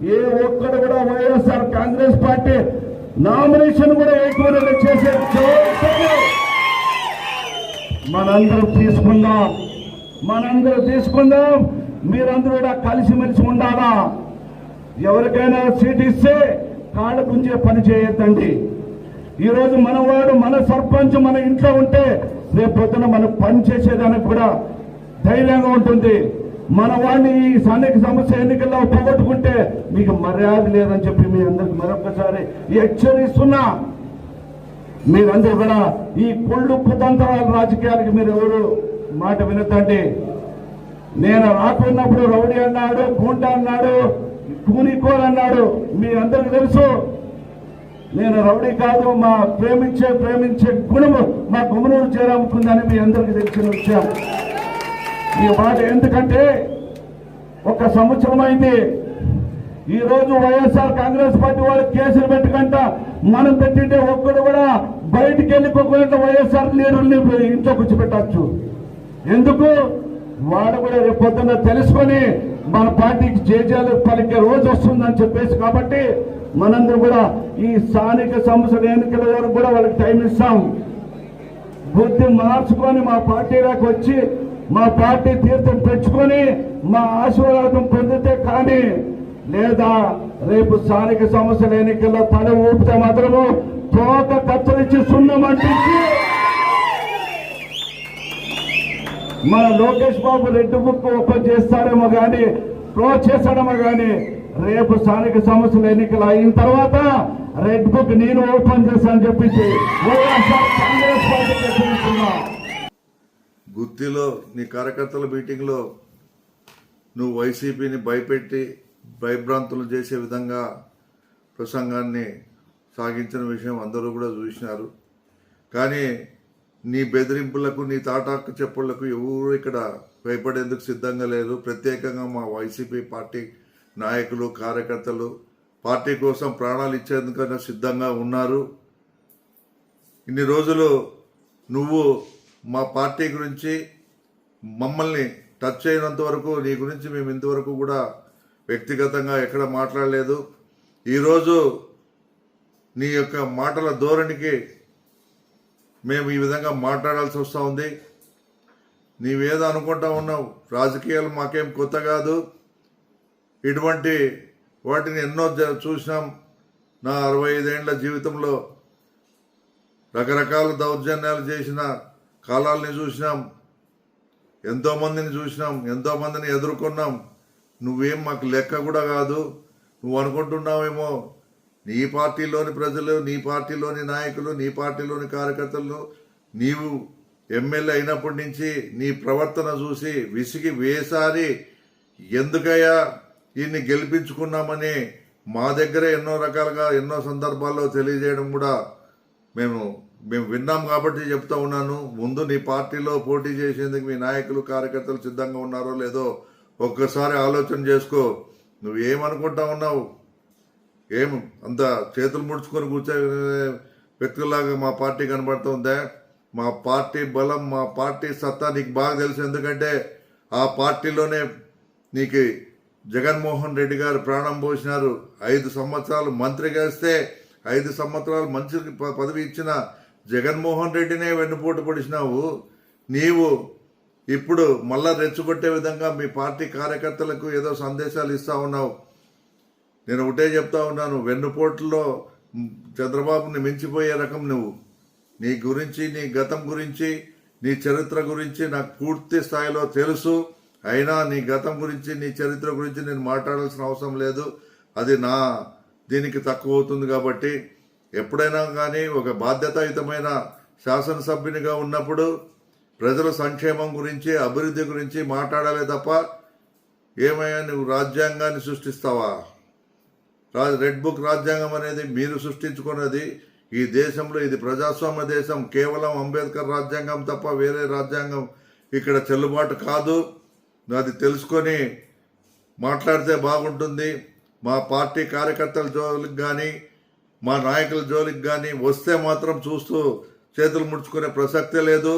ఏ ఒక్కడు కూడా YSR Congress party nomination కూడా వేయకూడదు చేసే మనందరం తీసుకుందాం. మనందరం తీసుకుందాం. మీరందరూ కూడా కలిసిమెలిసి ఉండాలా? ఎవరికైనా సీట్ ఇస్తే కాళ్ళ గుంజే పని చేయొద్దండి. ఈరోజు మనవాడు మన సర్పంచ్ మన ఇంట్లో ఉంటే రేపు పొద్దున మనం పని చేసేదానికి కూడా ధైర్యంగా ఉంటుంది. మన వాడిని ఈ స్థానిక సమస్య ఎన్నికల్లో పోగొట్టుకుంటే మీకు మర్యాద లేదని చెప్పి మీ అందరికి మరొకసారి హెచ్చరిస్తున్నా. మీరందరూ కూడా ఈ కుళ్ళు కుతంత్రాల రాజకీయాలకి మీరు ఎవరు మాట వినొద్దండి. నేను రాకున్నప్పుడు రౌడీ అన్నాడు గుంట అన్నాడు కూనికోర్ అన్నాడు మీ అందరికి తెలుసు. నేను రౌడీ కాదు మా ప్రేమించే ప్రేమించే గుణము మా గుమనూరు చేరాముకుందని మీ అందరికి తెలిసిన విషయం. ఈ మాట ఎందుకంటే ఒక సంవత్సరం అయింది. ఈ రోజు వైఎస్ఆర్ కాంగ్రెస్ పార్టీ వాళ్ళు కేసులు పెట్టుకుంట మనం పెట్టింటే ఒక్కడు కూడా బయటికి వెళ్ళిపోకుండా వైఎస్ఆర్ లీడర్ని ఇంట్లో కూర్చోబెట్టచ్చు. ఎందుకు? వాడు కూడా రేపు తెలుసుకొని మన పార్టీకి జేజాలు పలికే రోజు వస్తుందని చెప్పేసి కాబట్టి మనందరూ కూడా ఈ స్థానిక సంస్థల ఎన్నికల వరకు కూడా వాళ్ళకి టైం ఇస్తాం. బుద్ధి మార్చుకొని మా పార్టీలోకి వచ్చి మా పార్టీ తీర్థం తెచ్చుకొని మా ఆశీర్వాదం పొందితే కానీ లేదా రేపు స్థానిక సమస్యల ఎన్నికల్లో తల ఊపితే మాత్రము తోక కత్తిరించి సున్నం అంటించి మన లోకేష్ బాబు రెడ్డి బుక్ ఓపెన్ చేస్తాడేమో కానీ క్లోజ్ చేస్తాడేమో కానీ రేపు స్థానిక సమస్యల ఎన్నికలు అయిన తర్వాత రెడ్ బుక్ నేను ఓపెన్ చేస్తానని చెప్పించి కాంగ్రెస్ పార్టీకి గుత్తిలో నీ కార్యకర్తల మీటింగ్లో నువ్వు వైసీపీని భయపెట్టి భయభ్రాంతులు చేసే విధంగా ప్రసంగాన్ని సాగించిన విషయం అందరూ కూడా చూసినారు. కానీ నీ బెదిరింపులకు నీ తాటాకు చెప్పులకు ఎవరు ఇక్కడ భయపడేందుకు సిద్ధంగా లేరు. ప్రత్యేకంగా మా వైసీపీ పార్టీ నాయకులు కార్యకర్తలు పార్టీ కోసం ప్రాణాలు ఇచ్చేందుకైనా సిద్ధంగా ఉన్నారు. ఇన్ని రోజులు నువ్వు మా పార్టీ గురించి మమ్మల్ని టచ్ అయినంత వరకు నీ గురించి మేము ఇంతవరకు కూడా వ్యక్తిగతంగా ఎక్కడ మాట్లాడలేదు. ఈరోజు నీ యొక్క మాటల ధోరణికి మేము ఈ విధంగా మాట్లాడాల్సి వస్తూ ఉంది. నీవేదో అనుకుంటా ఉన్నావు. రాజకీయాలు మాకేం కొత్త కాదు. ఇటువంటి వాటిని ఎన్నో జ- చూసినాం నా అరవై ఐదేళ్ళ జీవితంలో. రకరకాల దౌర్జన్యాలు చేసిన కాలాల్ని చూసినాం. ఎంతోమందిని చూసినాం. ఎంతోమందిని ఎదుర్కొన్నాం. నువ్వేం మాకు లెక్క కూడా కాదు. నువ్వు అనుకుంటున్నావేమో నీ పార్టీలోని ప్రజలు నీ పార్టీలోని నాయకులు నీ పార్టీలోని కార్యకర్తలు నీవు ఎమ్మెల్యే అయినప్పటి నుంచి నీ ప్రవర్తన చూసి విసిగి వేసారి ఎందుకయ్యా ఈయన్ని గెలిపించుకున్నామని మా దగ్గర ఎన్నో రకాలుగా ఎన్నో సందర్భాల్లో తెలియజేయడం కూడా మేము మేము విన్నాం కాబట్టి చెప్తా ఉన్నాను. ముందు నీ పార్టీలో పోటీ చేసేందుకు మీ నాయకులు కార్యకర్తలు సిద్ధంగా ఉన్నారో లేదో ఒక్కసారి ఆలోచన చేసుకో. నువ్వు ఏమనుకుంటా ఉన్నావు? ఏం? అంత చేతులు ముడుచుకొని కూర్చే వ్యక్తులాగా మా పార్టీ కనబడుతుందా? మా పార్టీ బలం మా పార్టీ సత్తా నీకు బాగా తెలుసు. ఎందుకంటే ఆ పార్టీలోనే నీకు జగన్మోహన్ రెడ్డి గారు ప్రాణం పోసినారు. ఐదు సంవత్సరాలు మంత్రి ఇస్తే ఐదు సంవత్సరాలు మంచి ప- పదవి ఇచ్చిన జగన్మోహన్ రెడ్డినే వెన్నుపోటు పొడిచినావు. నీవు ఇప్పుడు మళ్ళా రెచ్చగొట్టే విధంగా మీ పార్టీ కార్యకర్తలకు ఏదో సందేశాలు ఇస్తా ఉన్నావు. నేను ఒకటే చెప్తా ఉన్నాను వెన్నుపోటులో చంద్రబాబుని మించిపోయే రకం నువ్వు. నీ గురించి నీ గతం గురించి నీ చరిత్ర గురించి నాకు పూర్తి స్థాయిలో తెలుసు. అయినా నీ గతం గురించి నీ చరిత్ర గురించి నేను మాట్లాడాల్సిన అవసరం లేదు. అది నా దీనికి తక్కువ అవుతుంది కాబట్టి ఎప్పుడైనా కానీ ఒక బాధ్యతాయుతమైన శాసనసభ్యునిగా ఉన్నప్పుడు ప్రజల సంక్షేమం గురించి అభివృద్ధి గురించి మాట్లాడాలి తప్ప ఏమయ్యా నువ్వు రాజ్యాంగాన్ని సృష్టిస్తావా? రా- రెడ్ బుక్ రాజ్యాంగం అనేది మీరు సృష్టించుకున్నది. ఈ దేశంలో ఇది ప్రజాస్వామ్య దేశం. కేవలం అంబేద్కర్ రాజ్యాంగం తప్ప వేరే రాజ్యాంగం ఇక్కడ చెల్లుబాటు కాదు. అది తెలుసుకొని మాట్లాడితే బాగుంటుంది. మా పార్టీ కార్యకర్తల జోలికి కానీ మా నాయకుల జోలికి కానీ వస్తే మాత్రం చూస్తూ చేతులు ముడుచుకునే ప్రసక్తే లేదు.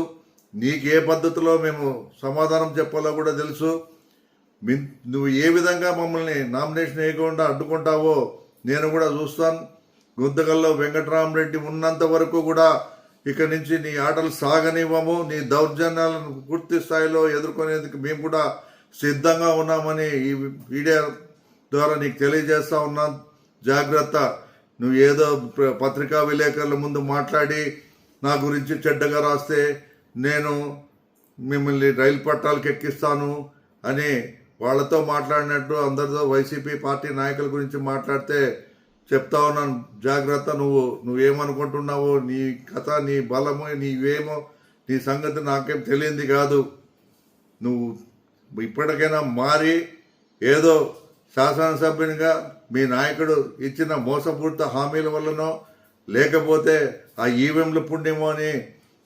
నీకు ఏ పద్ధతిలో మేము సమాధానం చెప్పాలో కూడా తెలుసు. నువ్వు ఏ విధంగా మమ్మల్ని నామినేషన్ వేయకుండా అడ్డుకుంటావో నేను కూడా చూస్తాను. గుంతకల్లో వెంకటరామరెడ్డి ఉన్నంత వరకు కూడా ఇక్కడి నుంచి నీ ఆటలు సాగనివ్వము. నీ దౌర్జన్యాలను పూర్తి స్థాయిలో ఎదుర్కొనేందుకు మేము కూడా సిద్ధంగా ఉన్నామని ఈ మీడియా ద్వారా నీకు తెలియజేస్తా ఉన్నాం జాగ్రత్త. నువ్వు ఏదో పత్రికా విలేకరుల ముందు మాట్లాడి నా గురించి చెడ్డగా రాస్తే నేను మిమ్మల్ని రైలు పట్టాలకు ఎక్కిస్తాను అని వాళ్ళతో మాట్లాడినట్టు అందరితో వైసీపీ పార్టీ నాయకుల గురించి మాట్లాడితే చెప్తా ఉన్నాను. జాగ్రత్త నువ్వు నువ్వేమనుకుంటున్నావో నీ కథ నీ బలము నీవేమో నీ సంగతి నాకేం తెలియంది కాదు. నువ్వు ఇప్పటికైనా మారి ఏదో శాసనసభ్యునిగా మీ నాయకుడు ఇచ్చిన మోసపూరిత హామీల వల్లనో లేకపోతే ఆ ఈవెంల పుణ్యమో అని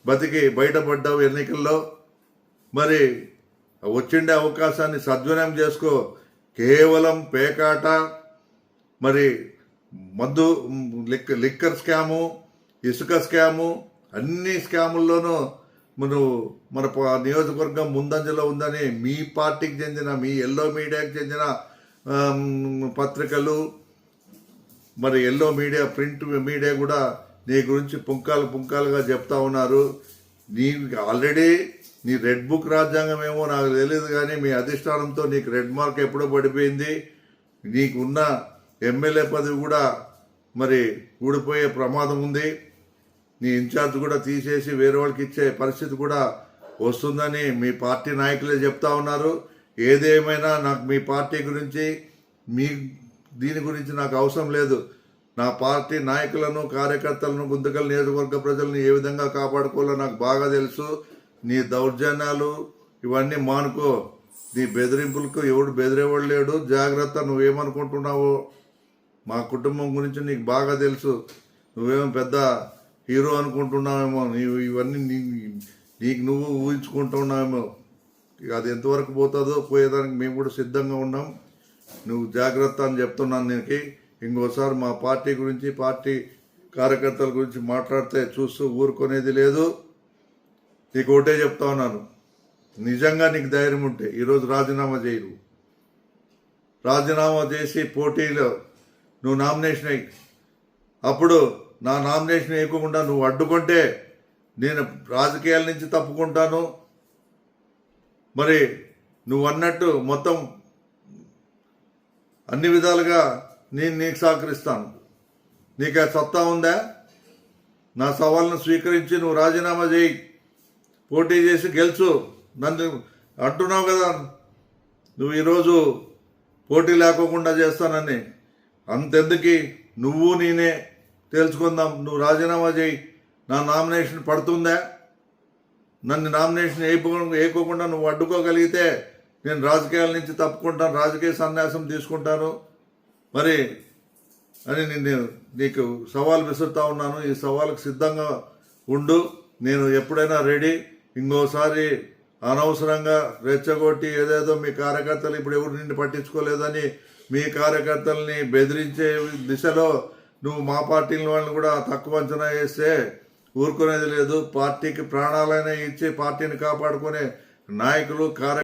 బతికి బయటపడ్డావు ఎన్నికల్లో? మరి వచ్చిండే అవకాశాన్ని సద్వినియోగం చేసుకో. కేవలం పేకాట మరి మద్దు లిక్ లిక్కర్ స్కాము ఇసుక స్కాము అన్ని స్కాముల్లోనూ మనం మన నియోజకవర్గం ముందంజలో ఉందని మీ పార్టీకి చెందిన మీ ఎల్లో మీడియాకి చెందిన పత్రికలు మరి ఎల్లో మీడియా ప్రింట్ మీడియా కూడా నీ గురించి పుంకాలు పుంకాలుగా చెప్తా ఉన్నారు. నీ ఆల్రెడీ నీ రెడ్ బుక్ రాజ్యాంగం ఏమో నాకు తెలియదు కానీ మీ అధిష్టానంతో నీకు రెడ్ మార్క్ ఎప్పుడో పడిపోయింది. నీకున్న ఎమ్మెల్యే పదవి కూడా మరి ఊడిపోయే ప్రమాదం ఉంది. నీ ఇన్ఛార్జ్ కూడా తీసేసి వేరే వాళ్ళకి ఇచ్చే పరిస్థితి కూడా వస్తుందని మీ పార్టీ నాయకులే చెప్తా ఉన్నారు. ఏదేమైనా నాకు మీ పార్టీ గురించి మీ దీని గురించి నాకు అవసరం లేదు. నా పార్టీ నాయకులను కార్యకర్తలను గుంతకల్ నియోజకవర్గ ప్రజలను ఏ విధంగా కాపాడుకోవాలో నాకు బాగా తెలుసు. నీ దౌర్జన్యాలు ఇవన్నీ మానుకో. నీ బెదిరింపులకు ఎవడు బెదిరేవాడు లేడు. జాగ్రత్త నువ్వేమనుకుంటున్నావో మా కుటుంబం గురించి నీకు బాగా తెలుసు. నువ్వేమో పెద్ద హీరో అనుకుంటున్నావేమో. నీవు ఇవన్నీ నీ నీకు నువ్వు ఊహించుకుంటున్నావేమో. ఇక అది ఎంతవరకు పోతుందో పోయేదానికి మేము కూడా సిద్ధంగా ఉన్నాం. నువ్వు జాగ్రత్త అని చెప్తున్నాను నీకు. ఇంకోసారి మా పార్టీ గురించి పార్టీ కార్యకర్తల గురించి మాట్లాడితే చూస్తూ ఊరుకునేది లేదు. నీకు ఒకటే చెప్తా ఉన్నాను. నిజంగా నీకు ధైర్యం ఉంటే ఈరోజు రాజీనామా చేయరు. రాజీనామా చేసి పోటీలో నువ్వు నామినేషన్ అయ్యి అప్పుడు నా నామినేషన్ వేయకుండా నువ్వు అడ్డుకుంటే నేను రాజకీయాల నుంచి తప్పుకుంటాను. మరి నువ్వు అన్నట్టు మొత్తం అన్ని విధాలుగా నేను నీకు సహకరిస్తాను. నీకు ఆ సత్తా ఉందా? నా సవాల్ను స్వీకరించి నువ్వు రాజీనామా చేయి. పోటీ చేసి గెలుచు. నన్ను అంటున్నావు కదా. నువ్వు ఈరోజు పోటీ లేకోకుండా చేస్తానని. అంతెందుకు? నువ్వు నేనే తెలుసుకుందాం నువ్వు రాజీనామా చేయి. నా నామినేషన్ పడుతుందా? నన్ను నామినేషన్ వేయకో వేయకోకుండా నువ్వు అడ్డుకోగలిగితే నేను రాజకీయాల నుంచి తప్పుకుంటాను రాజకీయ సన్యాసం తీసుకుంటాను. మరి అని నేను నీకు సవాల్ విసురుతా ఉన్నాను. ఈ సవాల్కు సిద్ధంగా ఉండు. నేను ఎప్పుడైనా రెడీ. ఇంకోసారి అనవసరంగా రెచ్చగొట్టి ఏదేదో మీ కార్యకర్తలు ఇప్పుడు ఎవరు నిన్ను పట్టించుకోలేదని మీ కార్యకర్తల్ని బెదిరించే దిశలో నువ్వు మా పార్టీల వాళ్ళని కూడా తక్కువ అంచనా వేస్తే ఊరుకునేది లేదు. పార్టీకి ప్రాణాలైనా ఇచ్చి పార్టీని కాపాడుకునే నాయకులు కార్య